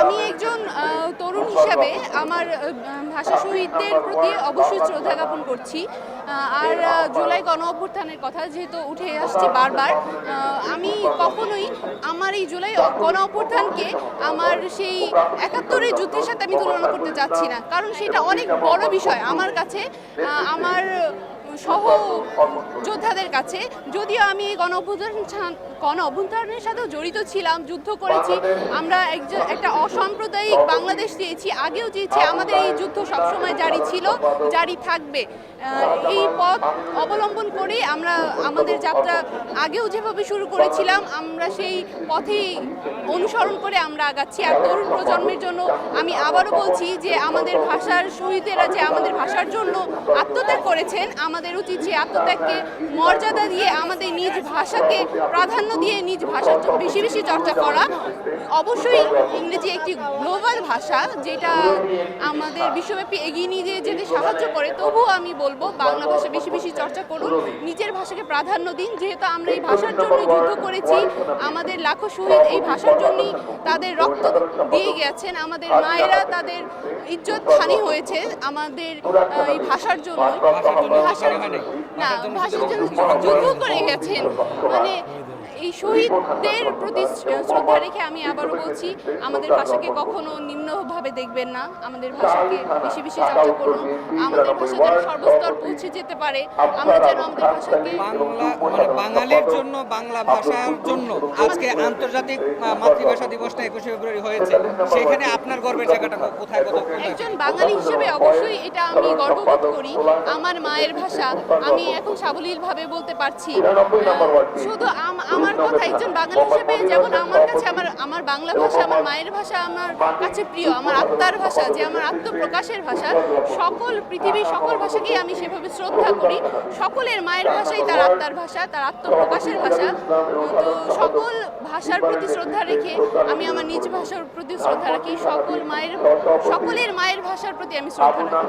আমি একজন তরুণ হিসাবে আমার ভাষা শহীদদের প্রতি অবশ্যই শ্রদ্ধা জ্ঞাপন করছি। আর জুলাই গণ অভ্যুত্থানের কথা যেহেতু উঠে আসছে বারবার আমি কখনোই আমার এই জুলাই গণ অভ্যুত্থানকে আমার সেই একাত্তরের যুদ্ধের সাথে আমি তুলনা করতে চাচ্ছি না। কারণ সেটা অনেক বড় বিষয় আমার কাছে আমার সহ যোদ্ধাদের কাছে। যদিও আমি এই গণ গণ অভ্যুত্থানের সাথেও জড়িত ছিলাম যুদ্ধ করেছি। আমরা একজন একটা অসাম্প্রদায়িক বাংলাদেশ চেয়েছি আগেও চেয়েছি আমাদের এই যুদ্ধ সবসময় জারি ছিল জারি থাকবে। এই পথ অবলম্বন করে আমরা আমাদের যাত্রা আগেও যেভাবে শুরু করেছিলাম আমরা সেই পথেই অনুসরণ করে আমরা আগাচ্ছি। আর তরুণ প্রজন্মের জন্য আমি আবারও বলছি যে আমাদের ভাষার শহীদেরা যে আমাদের ভাষার জন্য আত্মত্যাগ করেছেন আমাদের উচিত সেই আত্মত্যাগকে মর্যাদা দিয়ে আমাদের নিজ ভাষাকে প্রাধান্য দিয়ে নিজ ভাষার বেশি বেশি চর্চা করা। অবশ্যই ইংরেজি একটি গ্লোবাল ভাষা যেটা আমাদের বিশ্বব্যাপী এগিয়ে নিয়ে যেতে- যেতে সাহায্য করে। তবুও আমি বলব বাংলা ভাষা বেশি বেশি চর্চা করুন। নিজের ভাষাকে প্রাধান্য দিন যেহেতু আমরা এই ভাষার জন্য যুদ্ধ করেছি। আমাদের লাখো শহীদ এই ভাষার জন্যই তাদের রক্ত দিয়ে গেছেন। আমাদের মায়েরা তাদের ইজ্জত হানি হয়েছে আমাদের এই ভাষার জন্য। ভাষার না ভাষার জন্য যুদ্ধ করে গেছেন। মানে এই শহীদদের প্রতি শ্রদ্ধা রেখে আমি আবারও বলছি আমাদের ভাষাকে কখনো নিম্নভাবে দেখবেন না। আমাদের ভাষাকে বেশি বেশি চর্চা করুন। আমাদের ভাষা যেন সর্বস্তর পৌঁছে যেতে পারে। আমরা যেন আমাদের ভাষাকে বাংলা মানে বাঙালির জন্য বাংলা ভাষার জন্য। আজকে আন্তর্জাতিক মাতৃভাষা দিবসটা একুশে ফেব্রুয়ারি হয়েছে। সেখানে আপনার গর্বের জায়গাটা কোথায় কত একজন বাঙালি হিসেবে অবশ্যই এটা আমি গর্ববোধ করি। আমার মায়ের ভাষা আমি এখন সাবলীলভাবে বলতে পারছি। শুধু আম- আমার কথা একজন বাঙালি হিসেবে যেমন আমার কাছে আমার আমার বাংলা ভাষা আমার মায়ের ভাষা আমার কাছে প্রিয় আমার আত্মার ভাষা যে আমার আত্মপ্রকাশের ভাষা সকল পৃথিবীর সকল ভাষাকেই আমি সেভাবে শ্রদ্ধা করি। সকলের মায়ের ভাষাই তার আত্মার ভাষা তার আত্মপ্রকাশের ভাষা। তো সকল ভাষার প্রতি শ্রদ্ধা রেখে আমি আমার নিজ ভাষার প্রতি শ্রদ্ধা রাখি। সকল মায়ের সকলের মায়ের ভাষার প্রতি আমি শ্রদ্ধা রাখি।